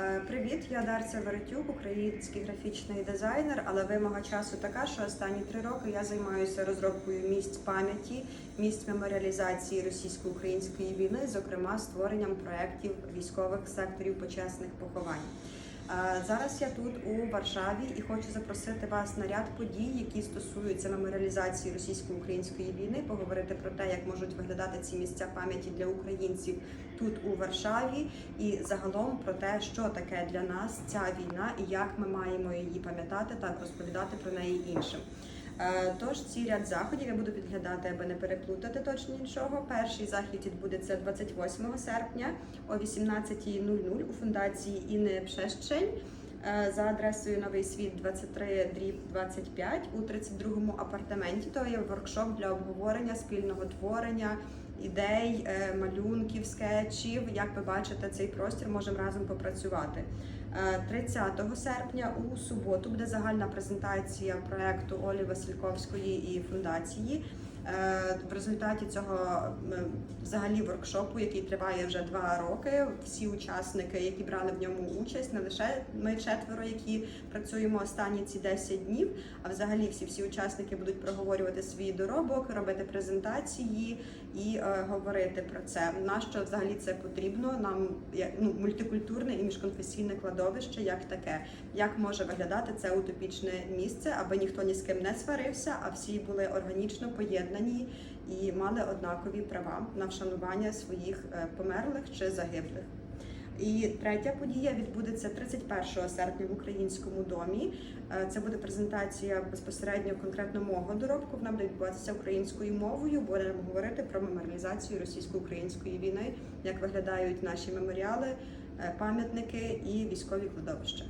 Е, Привіт, я Дарця Веретюк, український графічний дизайнер. Але вимога часу така, що останні три роки я займаюся розробкою місць пам'яті, місць меморіалізації російсько-української війни, зокрема створенням проєктів військових секторів почесних поховань. Зараз я тут у Варшаві і хочу запросити вас на ряд подій, які стосуються меморіалізації російсько-української війни, поговорити про те, як можуть виглядати ці місця пам'яті для українців тут у Варшаві, і загалом про те, що таке для нас ця війна і як ми маємо її пам'ятати та розповідати про неї іншим. Е, Тож ці ряд заходів я буду підглядати, аби не переплутати точно нічого. Перший захід відбудеться 28 серпня о 18.00 у фундації Інни Пшещень за адресою Новий світ 23 дріб 25 у 32-му апартаменті. То є воркшоп для обговорення спільного творення. Ідей, е, малюнків, скетчів, як ви бачите, цей простір можемо разом попрацювати. Е, 30 серпня у суботу буде загальна презентація проекту Олі Васильковської і фундації. Е, В результаті цього взагалі воркшопу, який триває вже два роки, всі учасники, які брали в ньому участь, не лише ми четверо, які працюємо останні ці 10 днів, а взагалі всі всі учасники будуть проговорювати свій доробок, робити презентації і е, говорити про це. На що взагалі це потрібно? Нам як ну мультикультурне і міжконфесійне кладовище, як таке, як може виглядати це утопічне місце, аби ніхто ні з ким не сварився, а всі були органічно поєднані і мали однакові права на вшанування своїх е, померлих чи загиблих. І третя подія відбудеться 31 серпня в українському домі. Е, Це буде презентація безпосередньо конкретно мого доробку. Вона буде відбуватися українською мовою. Будемо говорити про меморіалізацію російсько-української війни, як виглядають наші меморіали, е, пам'ятники і військові кладовища.